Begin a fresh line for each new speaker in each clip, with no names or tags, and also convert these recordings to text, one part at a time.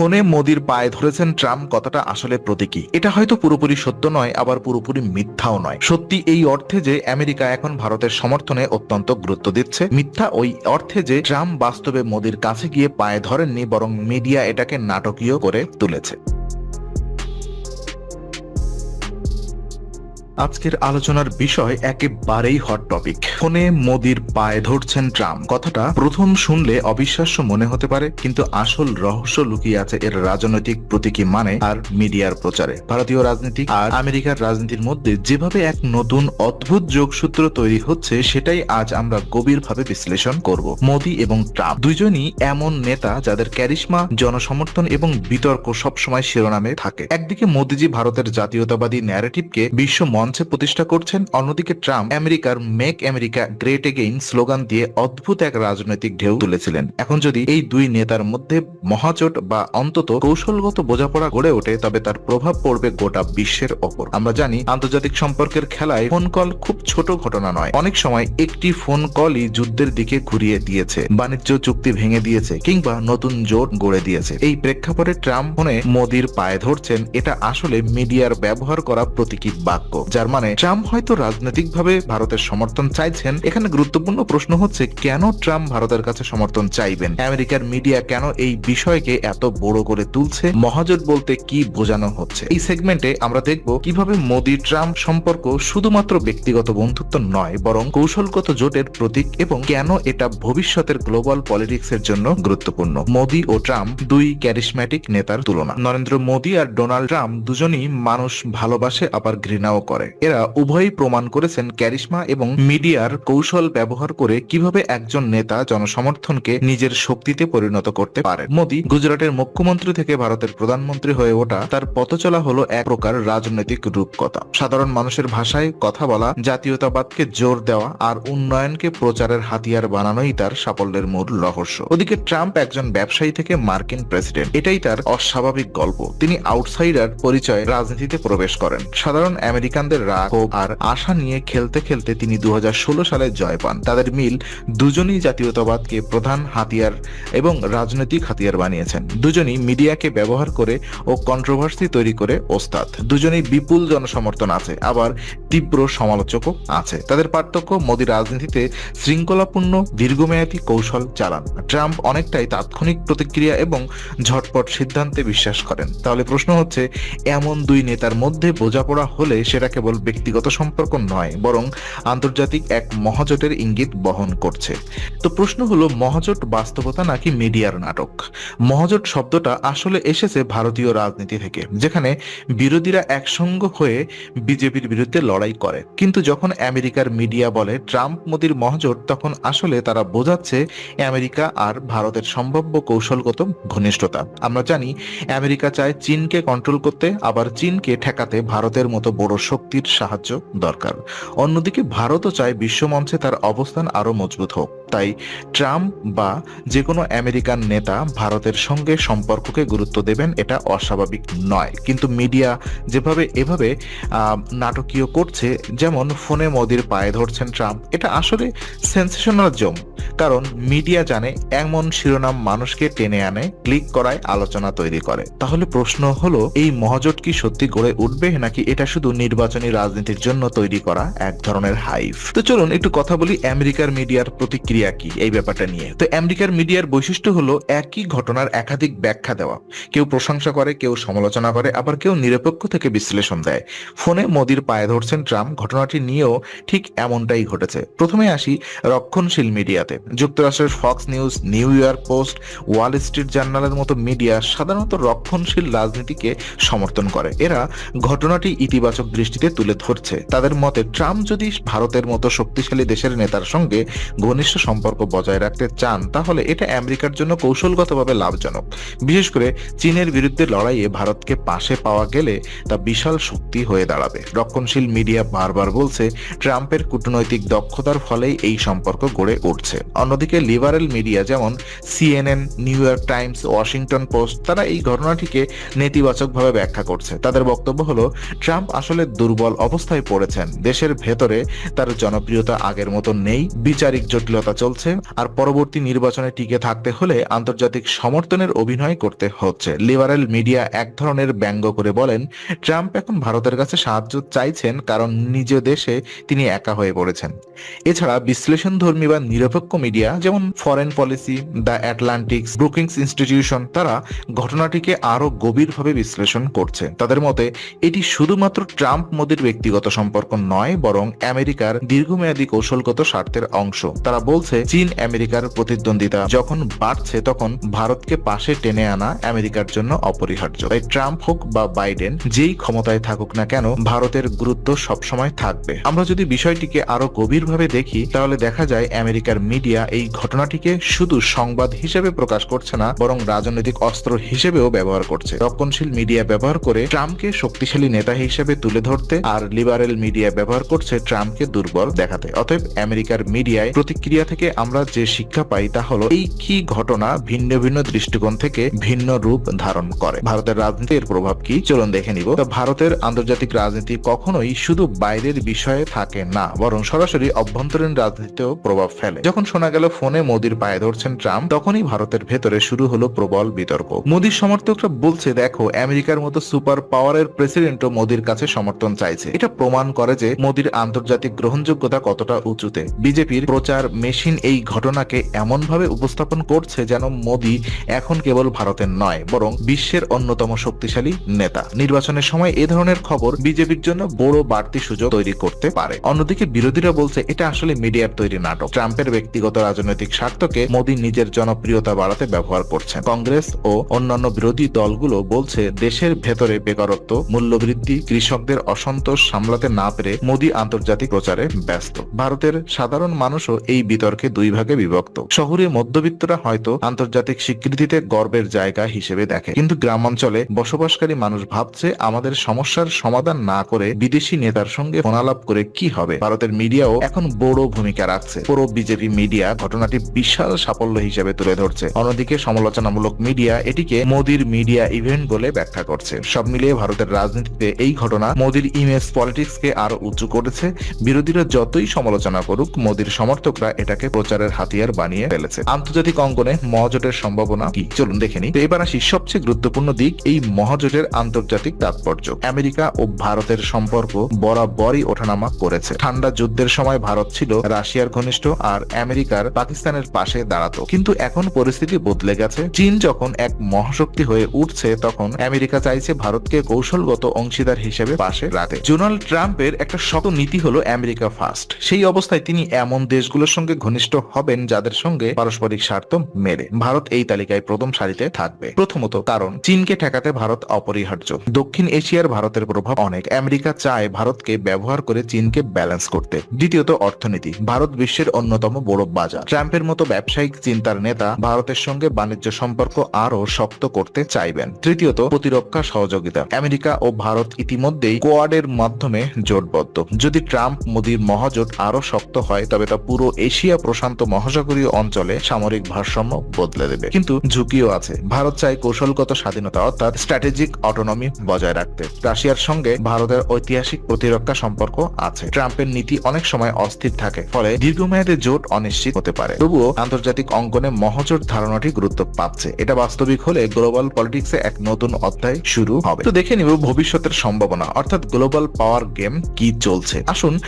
ফোনে মোদির পায়ে ধরেছেন ট্রাম্প কথাটা আসলে প্রতীকী। এটা হয়তো পুরোপুরি সত্য নয়, আবার পুরোপুরি মিথ্যাও নয়। সত্যি এই অর্থে যে আমেরিকা এখন ভারতের সমর্থনে অত্যন্ত গুরুত্ব দিচ্ছে, মিথ্যা ওই অর্থে যে ট্রাম্প বাস্তবে মোদির কাছে গিয়ে পায়ে ধরেননি, বরং মিডিয়া এটাকে নাটকীয় করে তুলেছে। আজকের আলোচনার বিষয় একেবারেই হট টপিক ফোনে মোদির পায়ে ধরছেন ট্রাম্প। কথাটা প্রথম শুনলে অবিশ্বাস্য মনে হতে পারে, কিন্তু আসল রহস্য লুকিয়ে আছে এর রাজনৈতিক প্রতীকী মানে আর মিডিয়ার প্রচারে। ভারতীয় রাজনীতি আর আমেরিকার রাজনীতির মধ্যে যেভাবে এক নতুন অদ্ভুত যোগসূত্র তৈরি হচ্ছে, সেটাই আজ আমরা গভীরভাবে বিশ্লেষণ করব, মোদি এবং ট্রাম্প। দুইজনই এমন নেতা যাদের ক্যারিশমা, জনসমর্থন এবং বিতর্ক সবসময় শিরোনামে থাকে। একদিকে মোদিজি ভারতের জাতীয়তাবাদী ন্যারেটিভকে বিশ্ব মঞ্চে প্রতিষ্ঠা করছেন অন্যদিকে ট্রাম্প আমেরিকার make America great again slogan দিয়ে অদ্ভুত এক রাজনৈতিক ঢেউ তুলেছিলেন। এখন যদি এই দুই নেতার মধ্যে মহাজোট বা অন্তত কৌশলগত বোঝাপড়া গড়ে ওঠে, তবে তার প্রভাব পড়বে গোটা বিশ্বের ওপর। আমরা জানি, আন্তর্জাতিক সম্পর্কের খেলায় ফোন কল খুব ছোট ঘটনা নয়। অনেক সময় একটি ফোন কলই যুদ্ধের দিকে ঘুরিয়ে দিয়েছে, বাণিজ্য চুক্তি ভেঙে দিয়েছে কিংবা নতুন জোট গড়ে দিয়েছে। এই প্রেক্ষাপটে ট্রাম্প ফোনে মোদির পায়ে ধরছেন, এটা আসলে মিডিয়ার ব্যবহার করা প্রতীকী বাক্য যার মানে ট্রাম্প হয়তো রাজনৈতিকভাবে ভারতের সমর্থন চাইছেন। এখানে গুরুত্বপূর্ণ প্রশ্ন হচ্ছে, কেন ট্রাম্প ভারতের কাছে সমর্থন চাইবেন? আমেরিকার মিডিয়া কেন এই বিষয়কে এত বড় করে তুলছে? মহাজোট বলতে কি বোঝানো হচ্ছে? এই সেগমেন্টে আমরা দেখব কীভাবে মোদি ট্রাম্প সম্পর্ক শুধুমাত্র ব্যক্তিগত বন্ধুত্ব নয়, বরং কৌশলগত জোটের প্রতীক এবং কেন এটা ভবিষ্যতের গ্লোবাল পলিটিক্স এর জন্য গুরুত্বপূর্ণ। মোদি ও ট্রাম্প দুই ক্যারিসম্যাটিক নেতার তুলনা। নরেন্দ্র মোদি আর ডোনাল্ড ট্রাম্প দুজনই মানুষ ভালোবাসে, আবার ঘৃণাও করে। এরা উভয়ই প্রমাণ করেছেন ক্যারিশমা এবং মিডিয়ার কৌশল ব্যবহার করে কীভাবে একজন নেতা জনসমর্থনকে নিজের শক্তিতে পরিণত করতে পারে। মোদি গুজরাটের মুখ্যমন্ত্রী থেকে ভারতের প্রধানমন্ত্রী হয়ে ওঠা তার পথচলা হলো এক প্রকার রাজনৈতিক রূপকথা। সাধারণ মানুষের ভাষায় কথা বলা, জাতীয়তাবাদকে জোর দেওয়া আর উন্নয়নকে প্রচারের হাতিয়ার বানানোই তার সাফল্যের মূল রহস্য। ওদিকে ট্রাম্প একজন ব্যবসায়ী থেকে মার্কিন প্রেসিডেন্ট। এটাই তার অস্বাভাবিক গল্প। তিনি আউটসাইডার পরিচয় রাজনীতিতে প্রবেশ করেন। সাধারণ আমেরিকানদের রাগ ক্ষোভ। আর আশা নিয়ে খেলতে খেলতে তিনি দু সালে জয় পান। তাদের মিল দুজনই জাতীয়তাবাদকে প্রধান হাতিয়ার এবং রাজনৈতিক হাতিয়ার বানিয়েছেন। দুজনই মিডিয়াকে ব্যবহার করে ও কন্ট্রোভার্সি তৈরি করে ওস্তাদ। দুজনেই বিপুল জনসমর্থন আছে আবার তীব্র সমালোচকও আছে। তাদের পার্থক্য মোদী রাজনীতিতে শৃঙ্খলাপূর্ণ দীর্ঘমেয়াদী কৌশল চালান। ট্রাম্প অনেকটাই তাৎক্ষণিক প্রতিক্রিয়া এবং ঝটপট সিদ্ধান্তে বিশ্বাস করেন। তাহলে প্রশ্ন হচ্ছে এমন দুই নেতার মধ্যে বোঝাপড়া হলে সেটা কেবল ব্যক্তিগত সম্পর্ক নয়, বরং আন্তর্জাতিক এক মহাজোটের ইঙ্গিত বহন করছে। তো প্রশ্ন হলো, মহাজোট বাস্তবতা নাকি মিডিয়ার নাটক? মহাজোট শব্দটা আসলে এসেছে ভারতীয় রাজনীতি থেকে, যেখানে বিরোধীরা একসঙ্গ হয়ে বিজেপির বিরুদ্ধে লড়াই করে। কিন্তু যখন আমেরিকার মিডিয়া বলে ট্রাম্প মোদির মহাজোট, তখন আসলে তারা বোঝাচ্ছে আমেরিকা আর ভারতের সম্ভাব্য কৌশলগত ঘনিষ্ঠতা। আমরা জানি, আমেরিকা চায় চীনকে কন্ট্রোল করতে, আবার চীনকে ঠেকাতে ভারতের মতো বড় শক্তির সাহায্য দরকার। অন্যদিকে ভারতও চায় বিশ্বমঞ্চে তার অবস্থান আরও মজবুত হোক। তাই ট্রাম্প বা যে কোনো আমেরিকান নেতা ভারতের সঙ্গে সম্পর্ককে গুরুত্ব দেবেন এটা অস্বাভাবিক নয়। কিন্তু মিডিয়া যেভাবে এভাবে নাটকীয় করছে, যেমন ফোনে মোদির পায়ে ধরছেন ট্রাম্প, এটা আসলে সেন্সেশনাল জম। কারণ মিডিয়া জানে এমন শিরোনাম মানুষকে টেনে আনে, ক্লিক করায় আলোচনা তৈরি করে। তাহলে প্রশ্ন হলো, এই মহাজোট কি সত্যি গড়ে উঠবে নাকি এটা শুধু নির্বাচনী রাজনীতির জন্য তৈরি করা এক ধরনের হাইভ তো চলুন একটু কথা বলি আমেরিকার মিডিয়ার প্রতিক্রিয়া কি এই ব্যাপারটা নিয়ে। তো আমেরিকার মিডিয়ার বৈশিষ্ট্য হলো একই ঘটনার একাধিক ব্যাখ্যা দেওয়া। কেউ প্রশংসা করে, কেউ সমালোচনা করে, আবার কেউ নিরপেক্ষ থেকে বিশ্লেষণ দেয়। ফোনে মোদির পায়ে ধরছেন ট্রাম্প, ঘটনাটি নিয়েও ঠিক এমনটাই ঘটেছে। প্রথমে আসি রক্ষণশীল মিডিয়াতে। যুক্তরাষ্ট্রের Fox News, New York Post, Wall Street জার্নালের মতো মিডিয়া সাধারণত রক্ষণশীল রাজনীতিকে সমর্থন করে। এরা ঘটনাটি ইতিবাচক দৃষ্টিতে তুলে ধরছে। তাদের মতে, ট্রাম্প যদি ভারতের মতো শক্তিশালী দেশের নেতার সঙ্গে ঘনিষ্ঠ সম্পর্ক বজায় রাখতে চান, তাহলে এটা আমেরিকার জন্য কৌশলগতভাবে লাভজনক। বিশেষ করে চীনের বিরুদ্ধে লড়াইয়ে ভারতকে পাশে পাওয়া গেলে তা বিশাল শক্তি হয়ে দাঁড়াবে। রক্ষণশীল মিডিয়া বারবার বলছে, ট্রাম্পের কূটনৈতিক দক্ষতার ফলেই এই সম্পর্ক গড়ে উঠছে। অন্যদিকে লিবারেল মিডিয়া যেমন CNN, New York Times, Washington Post, তারা এই ঘটনাটিকে নেতিবাচকভাবে ব্যাখ্যা করছে। তাদের বক্তব্য হলো, ট্রাম্প আসলে দুর্বল অবস্থায় পড়েছেন। দেশের ভেতরে তার জনপ্রিয়তা আগের মতো নেই, বিচারিক জটিলতা চলছে, আর পরবর্তী নির্বাচনে টিকে থাকতে হলে আন্তর্জাতিক সমর্থনের অভিনয় করতে হচ্ছে। লিবারেল মিডিয়া এক ধরনের ব্যঙ্গ করে বলেন, ট্রাম্প এখন ভারতের কাছে সাহায্য চাইছেন কারণ নিজ দেশে তিনি একা হয়ে পড়েছেন। এছাড়া বিশ্লেষণধর্মী বা নিরপেক্ষ মিডিয়া যেমন foreign policy the Atlantics Brookings Institution তারা ঘটনাটিকে আরও গভীরভাবে বিশ্লেষণ করছে। তাদের মতে, এটি শুধুমাত্র ট্রাম্প মোদীর ব্যক্তিগত সম্পর্ক নয়, বরং আমেরিকার দীর্ঘমেয়াদী কৌশলগত স্বার্থের অংশ। তারা বলছে, চীন আমেরিকার প্রতিদ্বন্দ্বিতা যখন বাড়ছে, তখন ভারতকে পাশে টেনে আনা আমেরিকার জন্য অপরিহার্য। তাই ট্রাম্প হোক বা বাইডেন, যেই ক্ষমতায় থাকুক না কেন, ভারতের গুরুত্ব সবসময় থাকবে। আমরা যদি বিষয়টিকে আরও গভীরভাবে দেখি, তাহলে দেখা যায়, আমেরিকার মিডিয়া এই ঘটনাটিকে শুধু সংবাদ হিসেবে প্রকাশ করছে না, বরং রাজনৈতিক অস্ত্র হিসেবেও ব্যবহার করছে। রক্ষণশীল মিডিয়া ব্যবহার করে ট্রাম্পকে শক্তিশালী নেতা হিসেবে তুলে ধরতে আর লিবারেল মিডিয়া ব্যবহার করছে ট্রাম্পকে দুর্বল দেখাতে। অতএব আমেরিকার মিডিয়ায় প্রতিক্রিয়া থেকে আমরা যে শিক্ষা পাই তা হলো, এই কি ঘটনা ভিন্ন ভিন্ন দৃষ্টিকোণ থেকে ভিন্ন রূপ ধারণ করে? ভারতের রাজনীতির প্রভাব কি? চলুন দেখে নিব। ভারতের আন্তর্জাতিক রাজনীতি কখনোই শুধু বাইরের বিষয়ে থাকে না, বরং সরাসরি অভ্যন্তরীণ রাজনীতিতেও প্রভাব ফেলে। যখন শোনা গেল ফোনে মোদির পায়ে ধরছেন ট্রাম্প। তখনই ভারতের ভেতরে শুরু হলো প্রবল বিতর্ক। মোদির সমর্থকরা বলছে, দেখো, আমেরিকার মতো সুপার পাওয়ারের প্রেসিডেন্টও মোদির কাছে সমর্থন চাইছে। এটা প্রমাণ করে যে মোদির আন্তর্জাতিক গ্রহণযোগ্যতা কতটা উঁচুতে। বিজেপির প্রচার মেশিন এই ঘটনাকে এমনভাবে উপস্থাপন করছে যেন মোদি এখন কেবল ভারতের নয়, বরং বিশ্বের অন্যতম শক্তিশালী নেতা। নির্বাচনের সময় এ ধরনের খবর বিজেপির জন্য বড় বাড়তি সুযোগ তৈরি করতে পারে। অন্যদিকে বিরোধীরা বলছে, এটা আসলে মিডিয়ার তৈরি নাটক। ট্রাম্পের ব্যক্তিগত রাজনৈতিক স্বার্থকে মোদি নিজের জনপ্রিয়তা বাড়াতে ব্যবহার করছেন। কংগ্রেস ও অন্যান্য বিরোধী দলগুলো বলছে, দেশের ভেতরে বেকারত্ব, মূল্যবৃদ্ধি, কৃষকদের অসন্তোষ সামলাতে না পেরে মোদি আন্তর্জাতিক প্রচারে ব্যস্ত। ভারতের সাধারণ মানুষও এই বিতর্কে দুই ভাগে বিভক্ত। শহরে মধ্যবিত্তরা হয়তো আন্তর্জাতিক স্বীকৃতিতে গর্বের জায়গা হিসেবে দেখে। কিন্তু গ্রামাঞ্চলে বসবাসকারী মানুষ ভাবছে, আমাদের সমস্যার সমাধান না করে বিদেশি নেতার সঙ্গে ফোনালাপ করে কি হবে? ভারতের মিডিয়াও এখন বড় ভূমিকা রাখছে। পুরো বিজেপি মিডিয়া ঘটনাটি বিশাল সাফল্য হিসেবে তুলে ধরছে। অন্যদিকে সমালোচনামূলক মিডিয়া এটিকে মোদির মিডিয়া ইভেন্ট বলে ব্যাখ্যা করছে। সব মিলিয়ে ভারতের রাজনীতিতে এই ঘটনা মোদির ইমেজ পলিটিক্সকে আরও উঁচু করেছে। বিরোধীরা যতই সমালোচনা করুক, মোদির সমর্থকরা এটাকে প্রচারের হাতিয়ার বানিয়ে ফেলেছে। আন্তর্জাতিক অঙ্গনে মহাজোটের সম্ভাবনা কি? চলুন দেখে নিই। তো এবার আসি সবচেয়ে গুরুত্বপূর্ণ দিক, এই মহাজোটের আন্তর্জাতিক তাৎপর্য। আমেরিকা ও ভারতের সম্পর্ক বরাবরই ওঠানামা করেছে। ঠান্ডা যুদ্ধের সময় ভারত ছিল রাশিয়ার ঘনিষ্ঠ, আর আমেরিকার পাকিস্তানের পাশে দাঁড়াতো। কিন্তু এখন পরিস্থিতি বদলে গেছে। চীন যখন এক মহাশক্তি হয়ে উঠছে, তখন আমেরিকা চাইছে ভারতকে কৌশলগত অংশীদার হিসেবে পাশে রাখতে। ডোনাল্ড ট্রাম্পের একটা শক্ত নীতি হলো আমেরিকা ফার্স্ট। সেই অবস্থায় তিনি এমন দেশগুলোর সঙ্গে ঘনিষ্ঠ হবেন, যাদের সঙ্গে পারস্পরিক স্বার্থ মেলে। ভারত এই তালিকায় প্রথম সারিতে থাকবে। প্রথমত কারণ, চীনকে ঠেকাতে ভারত অপরিহার্য। দক্ষিণ এশিয়ার ভারতের প্রভাব অনেক। আমেরিকা চায় ভারতকে ব্যবহার করে চীনকে ব্যালেন্স করতে। দ্বিতীয়ত অর্থনীতি। ভারত বিশ্বের অন্যতম বড় বাজার। ট্রাম্পের মতো ব্যবসায়িক চিন্তার নেতা ভারতের সঙ্গে বাণিজ্য সম্পর্ক আরও শক্ত করতে চাইবেন। তৃতীয়ত, প্রতিরক্ষা সহযোগিতা। আমেরিকা ও ভারত ইতিমধ্যেই কোয়াডের মাধ্যমে জোটবদ্ধ। যদি ট্রাম্প মোদীর মহাজোট আরও শক্ত হয়, তবে তা পুরো এশিয়া প্রশান্ত মহাসাগরীয় অঞ্চলে সামরিক ভারসাম্য বদলে দেবে। কিন্তু ঝুঁকিও আছে। ভারত চায় কৌশলগত স্বাধীনতা, অর্থাৎ স্ট্র্যাটেজিক অটোনমি বজায় রাখতে। রাশিয়ার সঙ্গে ভারতের ঐতিহাসিক প্রতিরক্ষা সম্পর্ক আছে। ট্রাম্পের নীতি অনেক সময় অস্থির থাকে, ফলে দীর্ঘমেয়াদে জোট অনিশ্চিত। হতে পারে। তবুও আন্তর্জাতিক অঙ্গনে মহাজোট ধারণাটি গুরুত্ব পাচ্ছে। এটা বাস্তবিক হলে গ্লোবাল পলিটিক্সে এক নতুন অধ্যায় শুরু হবে। তো দেখে নিব ভবিষ্যতের সম্ভাবনা। অর্থাৎ গ্লোবাল পাওয়ার গেম কি চলছে? আসুন,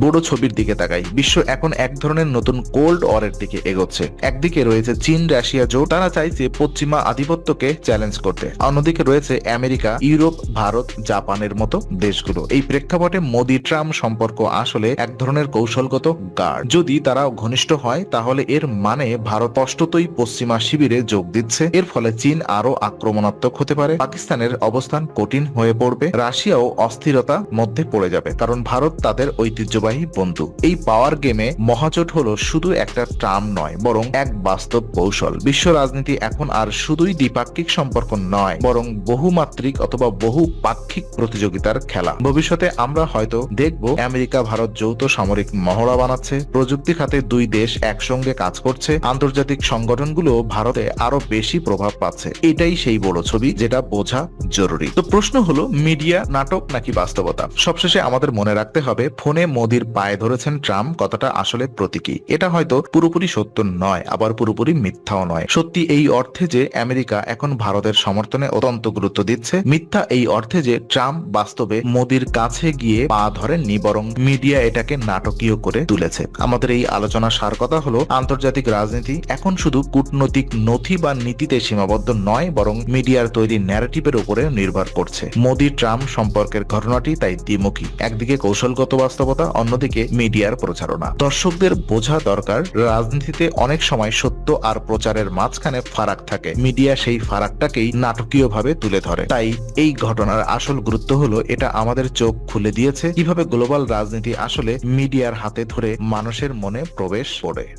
বড় ছবির দিকে তাকাই। বিশ্ব এখন এক ধরনের নতুন কোল্ড ওয়ারের দিকে এগোচ্ছে। একদিকে রয়েছে চীন, রাশিয়া জোট তারা চাইছে পশ্চিমা আধিপত্যকে চ্যালেঞ্জ করতে। অন্যদিকে রয়েছে আমেরিকা, ইউরোপ, ভারত, জাপানের মতো দেশগুলো। এই প্রেক্ষাপটে মোদি ট্রাম্প সম্পর্ক আসলে এক ধরনের কৌশলগত গার্ড যদি তারা ঘনিষ্ঠ হয়, তাহলে এর মানে ভারত স্পষ্টতই পশ্চিমা শিবিরে যোগ দিচ্ছে। এর ফলে চীন আরও আক্রমণাত্মক হতে পারে। পাকিস্তানের অবস্থান কঠিন হয়ে পড়বে। রাশিয়াও অস্থিরতা মধ্যে পড়ে যাবে, কারণ ভারত তাদের ঐতিহ্যবাহী বন্ধু। এই পাওয়ার গেমে মহাজোট হলো শুধু একটা ট্রাম নয়, বরং এক বাস্তব কৌশল। বিশ্ব রাজনীতি এখন আর শুধুই দ্বিপাক্ষিক সম্পর্ক নয়, বরং বহুমাত্রিক অথবা বহু পাক্ষিক প্রতিযোগিতার খেলা। ভবিষ্যতে আমরা হয়তো দেখব আমেরিকা ভারত যৌথ সামরিক মহড়া বানাচ্ছে। প্রযুক্তি খাতে দুই দেশ একসঙ্গে কাজ করছে, আন্তর্জাতিক সংগঠনগুলো ভারতে আরও বেশি প্রভাব পাচ্ছে। এটাই সেই বড় ছবি যেটা বোঝা জরুরি। তো প্রশ্ন হলো, মিডিয়া, নাটক নাকি বাস্তবতা? সবশেষে আমাদের মনে রাখতে হবে, ফোনে মোদির পায়ে ধরেছেন ট্রাম্প, কথাটা আসলে প্রতীকী। এটা হয়তো পুরোপুরি সত্য নয়, আবার পুরোপুরি মিথ্যাও নয়। সত্যি এই অর্থে যে আমেরিকা এখন ভারতের সমর্থনে অত্যন্ত গুরুত্ব দিচ্ছে, মিথ্যা এই অর্থে যে ট্রাম্প বাস্তবে মোদির কাছে গিয়ে পা ধরেননি, বরং মিডিয়া এটাকে নাটকীয় করে তুলেছে। আমাদের এই আলোচনা সার কথা হলো, আন্তর্জাতিক রাজনীতি এখন শুধু কূটনৈতিক নথি বা নীতিতে সীমাবদ্ধ নয়, বরং মিডিয়ার তৈরি ন্যারেটিভের উপরে নির্ভর করছে। মোদি ট্রাম্প সম্পর্কের ঘটনাটি তাই দ্বিমুখী। একদিকে কৌশলগত বাস্তবতা, অন্যদিকে মিডিয়ার প্রচারণা। দর্শকদের বোঝা দরকার, রাজনীতিতে অনেক সময় সত্য আর প্রচারের মাঝখানে ফারাক থাকে। মিডিয়া সেই ফারাকটাকেই নাটকীয়ভাবে তুলে ধরে। তাই এই ঘটনার আসল গুরুত্ব হলো, এটা আমাদের চোখ খুলে দিয়েছে কীভাবে গ্লোবাল রাজনীতি আসলে মিডিয়ার হাতে ধরে মানুষের মনে প্রবেশ করে।